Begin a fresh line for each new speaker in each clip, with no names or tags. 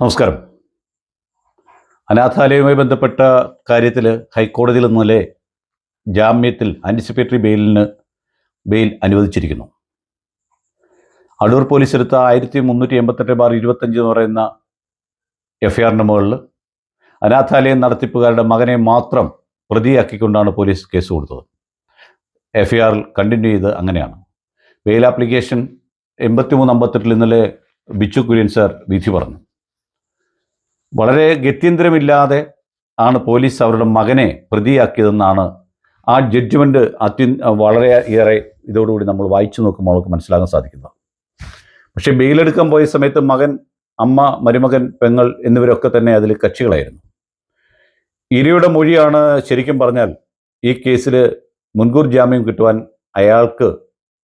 നമസ്കാരം. അനാഥാലയവുമായി ബന്ധപ്പെട്ട കാര്യത്തിൽ ഹൈക്കോടതിയിൽ ഇന്നലെ ജാമ്യത്തിൽ ആന്റിസിപ്പേറ്ററി ബെയിലിന് ബെയിൽ അനുവദിച്ചിരിക്കുന്നു. അടൂർ പോലീസ് എടുത്ത ആയിരത്തി മുന്നൂറ്റി എൺപത്തെട്ട് ബാർ ഇരുപത്തഞ്ച് എന്ന് പറയുന്ന എഫ് ഐ ആറിന്റെ മുകളിൽ അനാഥാലയം നടത്തിപ്പുകാരുടെ മകനെ മാത്രം പ്രതിയാക്കിക്കൊണ്ടാണ് പോലീസ് കേസ് കൊടുത്തത്. എഫ്ഐആറിൽ കണ്ടിന്യൂ ചെയ്ത് അങ്ങനെയാണ്. ബെയിൽ ആപ്ലിക്കേഷൻ എൺപത്തി മൂന്ന് അമ്പത്തെട്ടിൽ ഇന്നലെ ബിച്ചു കുര്യൻ സാർ വിധി പറഞ്ഞു. വളരെ ഗത്യന്തരമില്ലാതെ ആണ് പോലീസ് അവരുടെ മകനെ പ്രതിയാക്കിയതെന്നാണ് ആ ജഡ്ജ്മെന്റ് അത്യ വളരെ ഏറെ ഇതോടുകൂടി നമ്മൾ വായിച്ചു നോക്കുമ്പോൾ നമുക്ക് മനസ്സിലാക്കാൻ സാധിക്കുന്നത്. പക്ഷേ ബെയിലെടുക്കാൻ പോയ സമയത്ത് മകൻ അമ്മ മരുമകൻ പെങ്ങൾ എന്നിവരൊക്കെ തന്നെ അതിൽ കക്ഷികളായിരുന്നു. ഇരയുടെ മൊഴിയാണ് ശരിക്കും പറഞ്ഞാൽ ഈ കേസിൽ മുൻകൂർ ജാമ്യം കിട്ടുവാൻ അയാൾക്ക്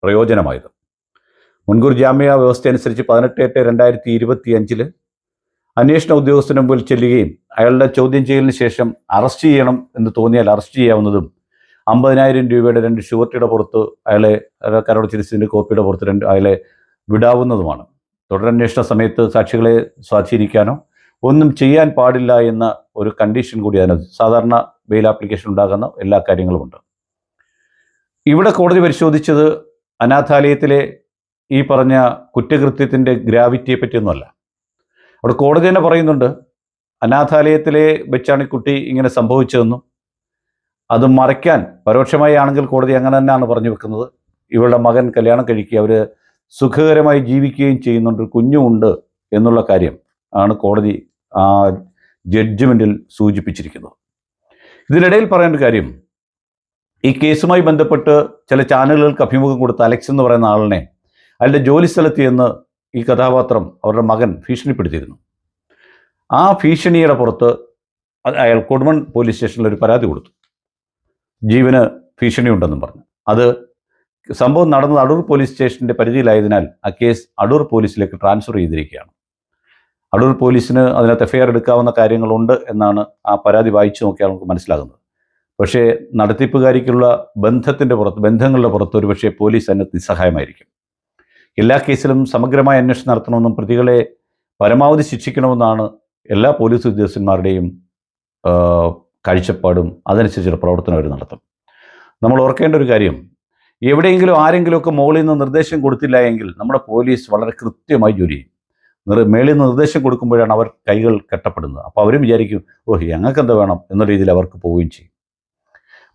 പ്രയോജനമായത്. മുൻകൂർ ജാമ്യ വ്യവസ്ഥ അനുസരിച്ച് പതിനെട്ട് എട്ട് രണ്ടായിരത്തി ഇരുപത്തി അഞ്ചിൽ അന്വേഷണ ഉദ്യോഗസ്ഥന് മുമ്പിൽ ചെല്ലുകയും അയാളുടെ ചോദ്യം ചെയ്യലിന് ശേഷം അറസ്റ്റ് ചെയ്യണം എന്ന് തോന്നിയാൽ അറസ്റ്റ് ചെയ്യാവുന്നതും അമ്പതിനായിരം രൂപയുടെ രണ്ട് ഷുവർട്ടിയുടെ പുറത്ത് അയാളെ കരോട് ചിരിസിന്റെ കോപ്പിയുടെ പുറത്ത് രണ്ട് അയാളെ വിടാവുന്നതുമാണ്. തുടരന്വേഷണ സമയത്ത് സാക്ഷികളെ സ്വാധീനിക്കാനോ ഒന്നും ചെയ്യാൻ പാടില്ല എന്ന ഒരു കണ്ടീഷൻ കൂടി അതിനകത്ത് സാധാരണ ബെയിൽ ആപ്ലിക്കേഷൻ ഉണ്ടാകുന്ന എല്ലാ കാര്യങ്ങളുമുണ്ട് ഇവിടെ കോടതി പരിശോധിച്ചത് അനാഥാലയത്തിലെ ഈ പറഞ്ഞ കുറ്റകൃത്യത്തിന്റെ ഗ്രാവിറ്റിയെ പറ്റിയൊന്നുമല്ല അവിടെ കോടതി തന്നെ പറയുന്നുണ്ട്. അനാഥാലയത്തിലെ വെച്ചാണ് ഈ കുട്ടി ഇങ്ങനെ സംഭവിച്ചതെന്നും അത് മറയ്ക്കാൻ പരോക്ഷമായി ആണെങ്കിൽ കോടതി അങ്ങനെ തന്നെയാണ് പറഞ്ഞു വെക്കുന്നത്. ഇവളുടെ മകൻ കല്യാണം കഴിക്കുക അവർ സുഖകരമായി ജീവിക്കുകയും ചെയ്യുന്നുണ്ട് കുഞ്ഞുമുണ്ട് എന്നുള്ള കാര്യം ആണ് കോടതി ആ ജഡ്ജ്മെന്റിൽ സൂചിപ്പിച്ചിരിക്കുന്നത്. ഇതിനിടയിൽ പറയേണ്ട കാര്യം ഈ കേസുമായി ബന്ധപ്പെട്ട് ചില ചാനലുകൾക്ക് അഭിമുഖം കൊടുത്ത അലക്സ് എന്ന് പറയുന്ന ആളിനെ അയാളുടെ ജോലി സ്ഥലത്ത് ചെന്ന് ഈ കഥാപാത്രം അവരുടെ മകൻ ഭീഷണിപ്പെടുത്തിയിരുന്നു. ആ ഭീഷണിയുടെ പുറത്ത് അയാൾ കൊടുമൺ പോലീസ് സ്റ്റേഷനിൽ ഒരു പരാതി കൊടുത്തു. ജീവന് ഭീഷണിയുണ്ടെന്നും പറഞ്ഞു. അത് സംഭവം നടന്നത് അടൂർ പോലീസ് സ്റ്റേഷന്റെ പരിധിയിലായതിനാൽ ആ കേസ് അടൂർ പോലീസിലേക്ക് ട്രാൻസ്ഫർ ചെയ്തിരിക്കുകയാണ്. അടൂർ പോലീസിന് അതിനകത്ത് എഫ്ഐആർ എടുക്കാവുന്ന കാര്യങ്ങളുണ്ട് എന്നാണ് ആ പരാതി വായിച്ചു നോക്കിയാൽ നമുക്ക് മനസ്സിലാകുന്നത്. പക്ഷേ നടത്തിപ്പുകാരിക്കുള്ള ബന്ധത്തിന്റെ പുറത്ത് ബന്ധങ്ങളുടെ പുറത്ത് ഒരു പക്ഷേ പോലീസ് അതിനകത്ത് നിസ്സഹായമായിരിക്കും. എല്ലാ കേസിലും സമഗ്രമായ അന്വേഷണം നടത്തണമെന്നും പ്രതികളെ പരമാവധി ശിക്ഷിക്കണമെന്നാണ് എല്ലാ പോലീസ് ഉദ്യോഗസ്ഥന്മാരുടെയും കാഴ്ചപ്പാടും. അതനുസരിച്ചുള്ള പ്രവർത്തനം അവർ നടത്തും. നമ്മൾ ഓർക്കേണ്ട ഒരു കാര്യം എവിടെയെങ്കിലും ആരെങ്കിലുമൊക്കെ മുകളിൽ നിന്ന് നിർദ്ദേശം കൊടുത്തില്ല എങ്കിൽ നമ്മുടെ പോലീസ് വളരെ കൃത്യമായി ജോലി ചെയ്യും. മേളിൽ നിന്ന് നിർദ്ദേശം കൊടുക്കുമ്പോഴാണ് അവർ കൈകൾ കെട്ടപ്പെടുന്നത്. അപ്പോൾ അവരും വിചാരിക്കും ഓഹ് ഞങ്ങൾക്ക് എന്താ വേണം? എന്ന രീതിയിൽ അവർക്ക് പോവുകയും ചെയ്യും.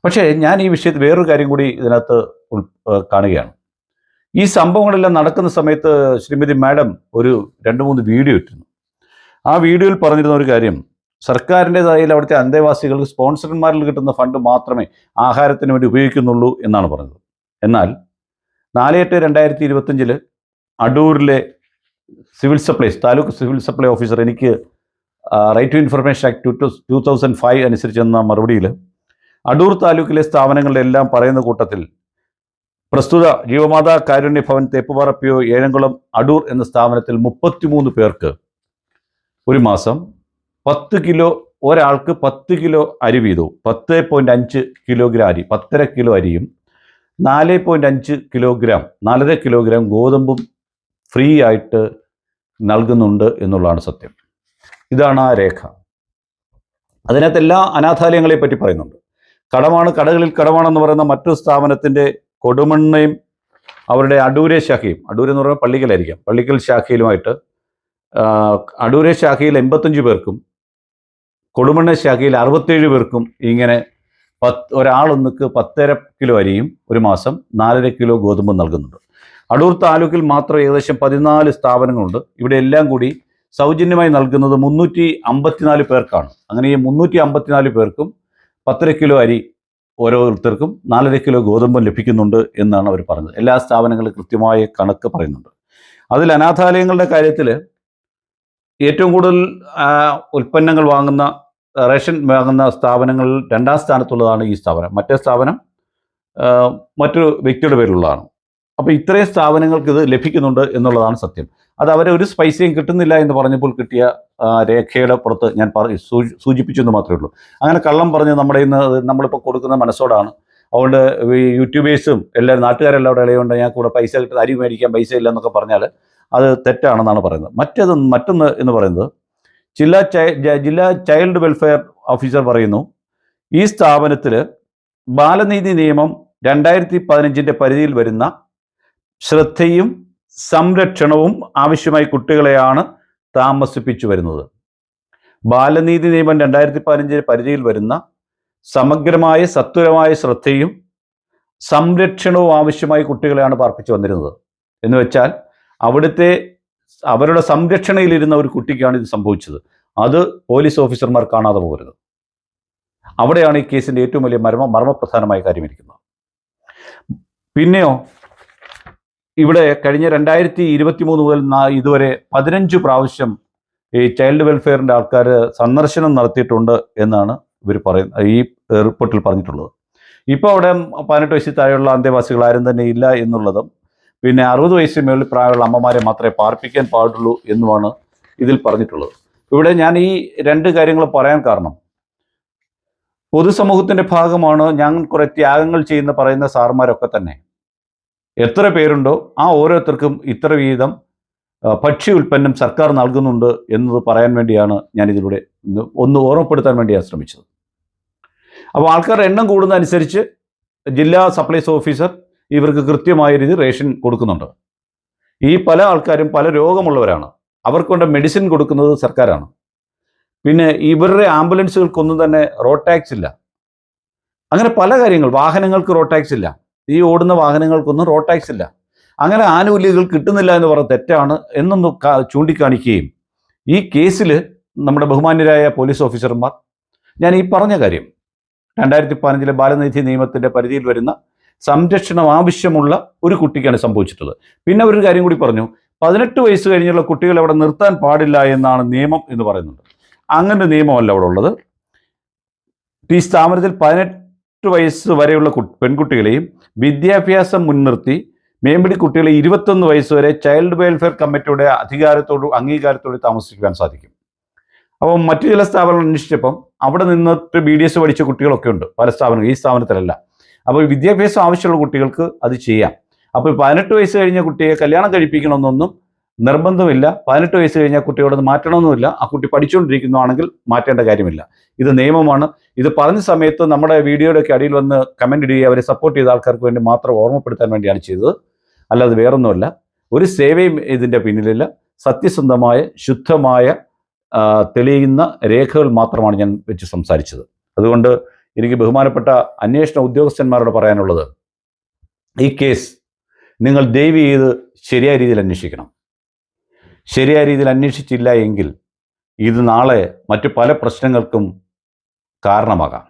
പക്ഷേ ഞാൻ ഈ വിഷയത്തിൽ വേറൊരു കാര്യം കൂടി ഇതിനകത്ത് കാണുകയാണ്. ഈ സംഭവങ്ങളെല്ലാം നടക്കുന്ന സമയത്ത് ശ്രീമതി മാഡം ഒരു രണ്ട് മൂന്ന് വീഡിയോ ഇട്ടിരുന്നു. ആ വീഡിയോയിൽ പറഞ്ഞിരുന്ന ഒരു കാര്യം സർക്കാരിന്റെതായ അവിടുത്തെ അന്തേവാസികൾക്ക് സ്പോൺസർമാരിൽ കിട്ടുന്ന ഫണ്ട് മാത്രമേ ആഹാരത്തിന് വേണ്ടി ഉപയോഗിക്കുന്നുള്ളൂ എന്നാണ് പറഞ്ഞത്. എന്നാൽ നാല് എട്ട് രണ്ടായിരത്തി ഇരുപത്തഞ്ചിൽ അടൂരിലെ civil supplies taluk civil supply officer എനിക്ക് right to information act two two thousand five അനുസരിച്ച് എന്ന മറുപടിയിൽ അടൂർ താലൂക്കിലെ സ്ഥാപനങ്ങളുടെ എല്ലാം പറയുന്ന കൂട്ടത്തിൽ പ്രസ്തുത ജീവമാതാ കാരുണ്യ ഭവൻ തേപ്പുപാറ പി ഒ ഏഴംകുളം അടൂർ എന്ന സ്ഥാപനത്തിൽ മുപ്പത്തിമൂന്ന് പേർക്ക് ഒരു മാസം പത്ത് കിലോ ഒരാൾക്ക് പത്ത് കിലോ അരി വീതവും പത്ത് പോയിന്റ് അഞ്ച് കിലോഗ്രാം അരി പത്തര കിലോ അരിയും നാല് പോയിന്റ് അഞ്ച് കിലോഗ്രാം നാലര കിലോഗ്രാം ഗോതമ്പും ഫ്രീ ആയിട്ട് നൽകുന്നുണ്ട് എന്നുള്ളതാണ് സത്യം. ഇതാണ് ആ രേഖ. അതിനകത്ത് എല്ലാ അനാഥാലയങ്ങളെ പറ്റി പറയുന്നുണ്ട്. കടമാണ് കടകളിൽ കടമാണെന്ന് പറയുന്ന മറ്റൊരു സ്ഥാപനത്തിന്റെ കൊടുമണ്ണയും അവരുടെ അടൂരെ ശാഖയും അടൂരെന്ന് പറയുമ്പോൾ പള്ളിക്കലായിരിക്കാം. പള്ളിക്കൽ ശാഖയിലുമായിട്ട് അടൂരെ ശാഖയിൽ എൺപത്തഞ്ച് പേർക്കും കൊടുമണ്ണ ശാഖയിൽ അറുപത്തേഴ് പേർക്കും ഇങ്ങനെ പത്ത് ഒരാളൊന്നുക്ക് പത്തര കിലോ അരിയും ഒരു മാസം നാലര കിലോ ഗോതമ്പും നൽകുന്നുണ്ട്. അടൂർ താലൂക്കിൽ മാത്രം ഏകദേശം പതിനാല് സ്ഥാപനങ്ങളുണ്ട്. ഇവിടെ എല്ലാം കൂടി സൗജന്യമായി നൽകുന്നത് മുന്നൂറ്റി അമ്പത്തിനാല് പേർക്കാണ്. അങ്ങനെ ഈ മുന്നൂറ്റി അമ്പത്തിനാല് പേർക്കും പത്തര കിലോ അരി ഓരോരുത്തർക്കും നാലര കിലോ ഗോതമ്പം ലഭിക്കുന്നുണ്ട് എന്നാണ് അവർ പറഞ്ഞത്. എല്ലാ സ്ഥാപനങ്ങളും കൃത്യമായ കണക്ക് പറയുന്നുണ്ട്. അതിൽ അനാഥാലയങ്ങളുടെ കാര്യത്തിൽ ഏറ്റവും കൂടുതൽ ഉൽപ്പന്നങ്ങൾ വാങ്ങുന്ന റേഷൻ വാങ്ങുന്ന സ്ഥാപനങ്ങളിൽ രണ്ടാം സ്ഥാനത്തുള്ളതാണ് ഈ സ്ഥാപനം. മറ്റേ സ്ഥാപനം മറ്റൊരു വ്യക്തിയുടെ പേരിലുള്ളതാണ്. അപ്പോൾ ഇത്രയും സ്ഥാപനങ്ങൾക്ക് ഇത് ലഭിക്കുന്നുണ്ട് എന്നുള്ളതാണ് സത്യം. അത് അവരെ ഒരു സ്പൈസിയും കിട്ടുന്നില്ല എന്ന് പറഞ്ഞപ്പോൾ കിട്ടിയ രേഖയുടെ പുറത്ത് ഞാൻ സൂചിപ്പിച്ചു എന്ന് മാത്രമേ ഉള്ളൂ. അങ്ങനെ കള്ളം പറഞ്ഞ് നമ്മുടെ ഇന്ന് നമ്മളിപ്പോൾ കൊടുക്കുന്ന മനസ്സോടാണ്. അതുകൊണ്ട് ഈ യൂട്യൂബേഴ്സും എല്ലാവരും നാട്ടുകാരെല്ലാം അവിടെ ഇളയുണ്ട് ഞാൻ കൂടെ പൈസ കിട്ടുന്ന അരി മേടിക്കാൻ പൈസ ഇല്ല എന്നൊക്കെ പറഞ്ഞാൽ അത് തെറ്റാണെന്നാണ് പറയുന്നത്. മറ്റേത് മറ്റൊന്ന് എന്ന് പറയുന്നത് ജില്ലാ ജില്ലാ ചൈൽഡ് വെൽഫെയർ ഓഫീസർ പറയുന്നു ഈ സ്ഥാപനത്തിൽ ബാലനീതി നിയമം രണ്ടായിരത്തി പതിനഞ്ചിന്റെ പരിധിയിൽ വരുന്ന ശ്രദ്ധയും സംരക്ഷണവും ആവശ്യമായി കുട്ടികളെയാണ് താമസിപ്പിച്ചു വരുന്നത്. ബാലനീതി നിയമം രണ്ടായിരത്തി പതിനഞ്ചിന് പരിധിയിൽ വരുന്ന സമഗ്രമായ സത്വരമായ ശ്രദ്ധയും സംരക്ഷണവും ആവശ്യമായി കുട്ടികളെയാണ് പാർപ്പിച്ചു വന്നിരുന്നത്. എന്ന് വെച്ചാൽ അവിടുത്തെ അവരുടെ സംരക്ഷണയിലിരുന്ന ഒരു കുട്ടിക്കാണ് ഇത് സംഭവിച്ചത്. അത് പോലീസ് ഓഫീസർമാർ കാണാതെ പോകരുത്. അവിടെയാണ് ഈ കേസിന്റെ ഏറ്റവും വലിയ മർമ്മ മർമ്മപ്രധാനമായ കാര്യമിരിക്കുന്നത് പിന്നെയോ ഇവിടെ കഴിഞ്ഞ രണ്ടായിരത്തി ഇരുപത്തി മൂന്ന് മുതൽ ഇതുവരെ പതിനഞ്ച് പ്രാവശ്യം ഈ ചൈൽഡ് വെൽഫെയറിന്റെ ആൾക്കാർ സന്ദർശനം നടത്തിയിട്ടുണ്ട് എന്നാണ് ഇവർ പറയുന്നത് ഈ റിപ്പോർട്ടിൽ പറഞ്ഞിട്ടുള്ളത്. ഇപ്പോൾ അവിടെ പതിനെട്ട് വയസ്സിൽ താഴെയുള്ള അന്തേവാസികൾ ആരും തന്നെ ഇല്ല എന്നുള്ളതും പിന്നെ അറുപത് വയസ്സിന് മേളിൽ പ്രായമുള്ള അമ്മമാരെ മാത്രമേ പാർപ്പിക്കാൻ പാടുള്ളൂ എന്നുമാണ് ഇതിൽ പറഞ്ഞിട്ടുള്ളത്. ഇവിടെ ഞാൻ ഈ രണ്ട് കാര്യങ്ങൾ പറയാൻ കാരണം. പൊതുസമൂഹത്തിന്റെ ഭാഗമാണ് ഞാൻ കുറേ ത്യാഗങ്ങൾ ചെയ്യുന്ന പറയുന്ന സാർമാരൊക്കെ തന്നെ. എത്ര പേരുണ്ടോ ആ ഓരോരുത്തർക്കും ഇത്ര വീതം ഭക്ഷ്യ ഉൽപ്പന്നം സർക്കാർ നൽകുന്നുണ്ട് എന്നത് പറയാൻ വേണ്ടിയാണ് ഞാനിതിലൂടെ ഒന്ന് ഓർമ്മപ്പെടുത്താൻ വേണ്ടിയാണ് ശ്രമിച്ചത്. അപ്പോൾ ആൾക്കാരുടെ എണ്ണം കൂടുന്നതനുസരിച്ച് ജില്ലാ സപ്ലൈസ് ഓഫീസർ ഇവർക്ക് കൃത്യമായ രീതി റേഷൻ കൊടുക്കുന്നുണ്ട്. ഈ പല ആൾക്കാരും പല രോഗമുള്ളവരാണ്. അവർക്കൊണ്ട് മെഡിസിൻ കൊടുക്കുന്നത് സർക്കാരാണ്. പിന്നെ ഇവരുടെ ആംബുലൻസുകൾക്കൊന്നും തന്നെ റോഡ് ടാക്സ് ഇല്ല. അങ്ങനെ പല കാര്യങ്ങൾ വാഹനങ്ങൾക്ക് റോഡ് ടാക്സ് ഇല്ല. ഈ ഓടുന്ന വാഹനങ്ങൾക്കൊന്നും റോഡ് ടാക്സ് ഇല്ല. അങ്ങനെ ആനുകൂല്യങ്ങൾ കിട്ടുന്നില്ല എന്ന് പറഞ്ഞ തെറ്റാണ് എന്നൊന്ന് ചൂണ്ടിക്കാണിക്കുകയും ഈ കേസിൽ നമ്മുടെ ബഹുമാന്യരായ പോലീസ് ഓഫീസർമാർ ഞാൻ ഈ പറഞ്ഞ കാര്യം രണ്ടായിരത്തി പതിനഞ്ചിലെ ബാലനിധി നിയമത്തിന്റെ പരിധിയിൽ വരുന്ന സംരക്ഷണം ആവശ്യമുള്ള ഒരു കുട്ടിക്കാണ് സംഭവിച്ചിട്ടുള്ളത്. പിന്നെ ഒരു കാര്യം കൂടി പറഞ്ഞു. പതിനെട്ട് വയസ്സ് കഴിഞ്ഞുള്ള കുട്ടികൾ അവിടെ നിർത്താൻ പാടില്ല എന്നാണ് നിയമം എന്ന് പറയുന്നുണ്ട്. അങ്ങനെ നിയമമല്ല അവിടെ ഉള്ളത്. ഈ സ്ഥാപനത്തിൽ പതിനെട്ട് വയസ്സ് വരെയുള്ള പെൺകുട്ടികളെയും വിദ്യാഭ്യാസം മുൻനിർത്തി മേമ്പിടി കുട്ടികളെ ഇരുപത്തൊന്ന് വയസ്സ് വരെ ചൈൽഡ് വെൽഫെയർ കമ്മിറ്റിയുടെ അധികാരത്തോട് അംഗീകാരത്തോടെ താമസിക്കുവാൻ സാധിക്കും. അപ്പം മറ്റു ചില സ്ഥാപനങ്ങൾ അന്വേഷിച്ചപ്പം അവിടെ നിന്നിട്ട് ബി ഡി എസ് പഠിച്ച കുട്ടികളൊക്കെ ഉണ്ട്. പല സ്ഥാപനങ്ങൾ ഈ സ്ഥാപനത്തിലല്ല. അപ്പോൾ വിദ്യാഭ്യാസം ആവശ്യമുള്ള കുട്ടികൾക്ക് അത് ചെയ്യാം. അപ്പോൾ പതിനെട്ട് വയസ്സ് കഴിഞ്ഞ കുട്ടിയെ കല്യാണം കഴിപ്പിക്കണമെന്നൊന്നും നിർബന്ധമില്ല. പതിനെട്ട് വയസ്സ് കഴിഞ്ഞാൽ കുട്ടിയോട് മാറ്റണമെന്നില്ല ആ കുട്ടി പഠിച്ചുകൊണ്ടിരിക്കുന്നതാണെങ്കിൽ മാറ്റേണ്ട കാര്യമില്ല. ഇത് നിയമമാണ്. ഇത് പറഞ്ഞ സമയത്ത് നമ്മുടെ വീഡിയോയുടെ ഒക്കെ അടിയിൽ വന്ന് കമന്റ് ഇടുകയും അവരെ സപ്പോർട്ട് ചെയ്ത ആൾക്കാർക്ക് വേണ്ടി മാത്രം ഓർമ്മപ്പെടുത്താൻ വേണ്ടിയാണ് ചെയ്തത്. അല്ലാതെ വേറൊന്നുമല്ല. ഒരു സേവയും ഇതിന്റെ പിന്നിലില്ല. സത്യസന്ധമായ ശുദ്ധമായ തെളിയുന്ന രേഖകൾ മാത്രമാണ് ഞാൻ വെച്ച് സംസാരിച്ചത്. അതുകൊണ്ട് എനിക്ക് ബഹുമാനപ്പെട്ട അന്വേഷണ ഉദ്യോഗസ്ഥന്മാരോട് പറയാനുള്ളത് ഈ കേസ് നിങ്ങൾ ദയവ് ചെയ്ത് ശരിയായ രീതിയിൽ അന്വേഷിക്കണം. ശരിയായ രീതിയിൽ അന്വേഷിച്ചില്ല എങ്കിൽ ഇത് നാളെ മറ്റു പല പ്രശ്നങ്ങൾക്കും കാരണമാകാം.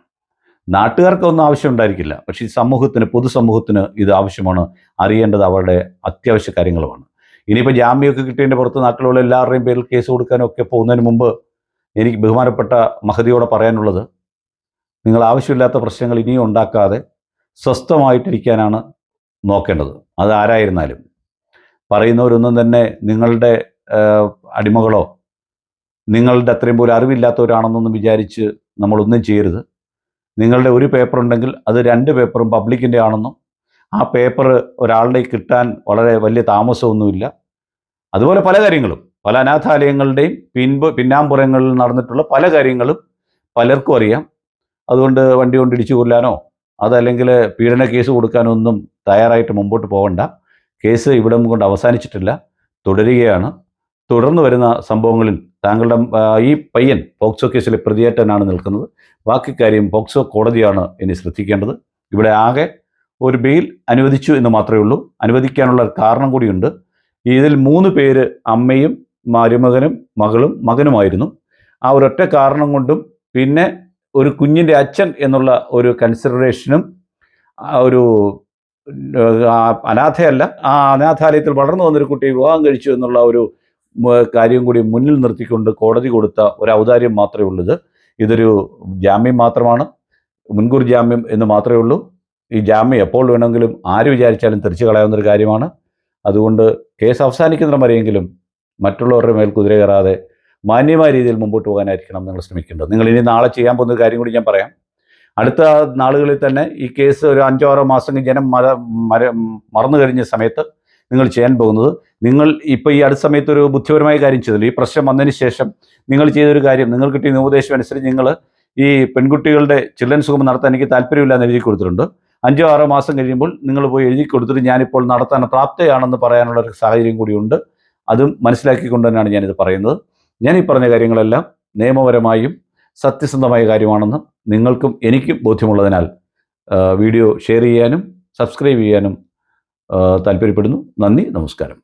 നാട്ടുകാർക്കൊന്നും ആവശ്യം ഉണ്ടായിരിക്കില്ല. പക്ഷേ ഈ സമൂഹത്തിന് പൊതുസമൂഹത്തിന് ഇത് ആവശ്യമാണ്. അറിയേണ്ടത് അവരുടെ അത്യാവശ്യ കാര്യങ്ങളുമാണ്. ഇനിയിപ്പോൾ ജാമ്യമൊക്കെ കിട്ടിയതിന്റെ പുറത്ത് നാട്ടിലുള്ള എല്ലാവരുടെയും പേരിൽ കേസ് കൊടുക്കാനൊക്കെ പോകുന്നതിന് മുമ്പ് എനിക്ക് ബഹുമാനപ്പെട്ട മഹതിയോടെ പറയാനുള്ളത് നിങ്ങൾ ആവശ്യമില്ലാത്ത പ്രശ്നങ്ങൾ ഇനിയും ഉണ്ടാക്കാതെ സ്വസ്ഥമായിട്ടിരിക്കാനാണ് നോക്കേണ്ടത്. അത് ആരായിരുന്നാലും. പറയുന്നവരൊന്നും തന്നെ നിങ്ങളുടെ അടിമകളോ നിങ്ങളുടെ അത്രയും പോലും അറിവില്ലാത്തവരാണെന്നൊന്നും വിചാരിച്ച് നമ്മളൊന്നും ചെയ്യരുത്. നിങ്ങളുടെ ഒരു പേപ്പർ ഉണ്ടെങ്കിൽ അത് രണ്ട് പേപ്പറും പബ്ലിക്കിന്റെ ആണെന്നും ആ പേപ്പർ ഒരാളുടെ കിട്ടാൻ വളരെ വലിയ താമസമൊന്നുമില്ല. അതുപോലെ പല കാര്യങ്ങളും പല അനാഥാലയങ്ങളുടെയും പിൻപ് പിന്നാമ്പുറങ്ങളിൽ നടന്നിട്ടുള്ള പല കാര്യങ്ങളും പലർക്കും അറിയാം. അതുകൊണ്ട് വണ്ടി കൊണ്ട് ഇടിച്ചു കൊല്ലാനോ അതല്ലെങ്കിൽ പീഡന കേസ് കൊടുക്കാനോ ഒന്നും തയ്യാറായിട്ട് മുമ്പോട്ട് പോകണ്ട. കേസ് ഇവിടം കൊണ്ട് അവസാനിച്ചിട്ടില്ല തുടരുകയാണ്. തുടർന്ന് വരുന്ന സംഭവങ്ങളിൽ താങ്കളുടെ ഈ പയ്യൻ പോക്സോ കേസിലെ പ്രതിയേറ്റനാണ് നിൽക്കുന്നത്. ബാക്കി കാര്യം പോക്സോ കോടതിയാണ് ഇനി ശ്രദ്ധിക്കേണ്ടത്. ഇവിടെ ആകെ ഒരു ബെയിൽ അനുവദിച്ചു എന്ന് മാത്രമേ ഉള്ളൂ. അനുവദിക്കാനുള്ള കാരണം കൂടിയുണ്ട്. ഇതിൽ മൂന്ന് പേര് അമ്മയും മരുമകനും മകളും മകനുമായിരുന്നു. ആ ഒരൊറ്റ കാരണം കൊണ്ടും പിന്നെ ഒരു കുഞ്ഞിന്റെ അച്ഛൻ എന്നുള്ള ഒരു കൺസിഡറേഷനും ഒരു അനാഥയല്ല ആ അനാഥാലയത്തിൽ വളർന്നു വന്നൊരു കുട്ടി വിവാഹം കഴിച്ചു എന്നുള്ള ഒരു കാര്യം കൂടി മുന്നിൽ നിർത്തിക്കൊണ്ട് കോടതി കൊടുത്ത ഒരു ഔദാര്യം മാത്രമേ ഉള്ളത്. ഇതൊരു ജാമ്യം മാത്രമാണ്. മുൻകൂർ ജാമ്യം എന്ന് മാത്രമേ ഉള്ളൂ. ഈ ജാമ്യം എപ്പോൾ വേണമെങ്കിലും ആര് വിചാരിച്ചാലും തിരിച്ചു കളയാവുന്ന ഒരു കാര്യമാണ്. അതുകൊണ്ട് കേസ് അവസാനിക്കുന്ന വരെയെങ്കിലും മറ്റുള്ളവരുടെ മേൽ കുതിര കയറാതെ മാന്യമായ രീതിയിൽ മുമ്പോട്ട് പോകാനായിരിക്കണം നിങ്ങൾ ശ്രമിക്കേണ്ടത്. നിങ്ങൾ ഇനി നാളെ ചെയ്യാൻ പോകുന്ന കാര്യം കൂടി ഞാൻ പറയാം. അടുത്ത നാളുകളിൽ തന്നെ ഈ കേസ് ഒരു അഞ്ചോ ആറോ മാസം ജനം മര മറന്നു കഴിഞ്ഞ സമയത്ത് നിങ്ങൾ ചെയ്യാൻ പോകുന്നത്. നിങ്ങൾ ഇപ്പോൾ ഈ അടുത്ത സമയത്ത് ഒരു ബുദ്ധിപരമായ കാര്യം ചെയ്തല്ലോ. ഈ പ്രശ്നം വന്നതിന് ശേഷം നിങ്ങൾ ചെയ്തൊരു കാര്യം നിങ്ങൾ കിട്ടിയ നിർദ്ദേശം അനുസരിച്ച് നിങ്ങൾ ഈ പെൺകുട്ടികളുടെ ചിൽഡ്രൻസ് ഹോം നടത്താൻ എനിക്ക് താല്പര്യമില്ല എന്ന് എഴുതി കൊടുത്തിട്ടുണ്ട്. അഞ്ചോ ആറോ മാസം കഴിയുമ്പോൾ നിങ്ങൾ പോയി എഴുതി കൊടുത്തിട്ട് ഞാനിപ്പോൾ നടത്താൻ പ്രാപ്തയാണെന്ന് പറയാനുള്ള ഒരു സാഹചര്യം കൂടിയുണ്ട് അതും മനസ്സിലാക്കിക്കൊണ്ട് തന്നെയാണ് ഞാനിത് പറയുന്നത്. ഞാൻ ഈ പറഞ്ഞ കാര്യങ്ങളെല്ലാം നിയമപരമായും സത്യസന്ധമായ കാര്യമാണെന്ന് നിങ്ങൾക്കും എനിക്കും ബോധ്യമുള്ളതിനാൽ വീഡിയോ ഷെയർ ചെയ്യാനും സബ്സ്ക്രൈബ് ചെയ്യാനും താല്പര്യപ്പെടുന്നു. നന്ദി നമസ്കാരം.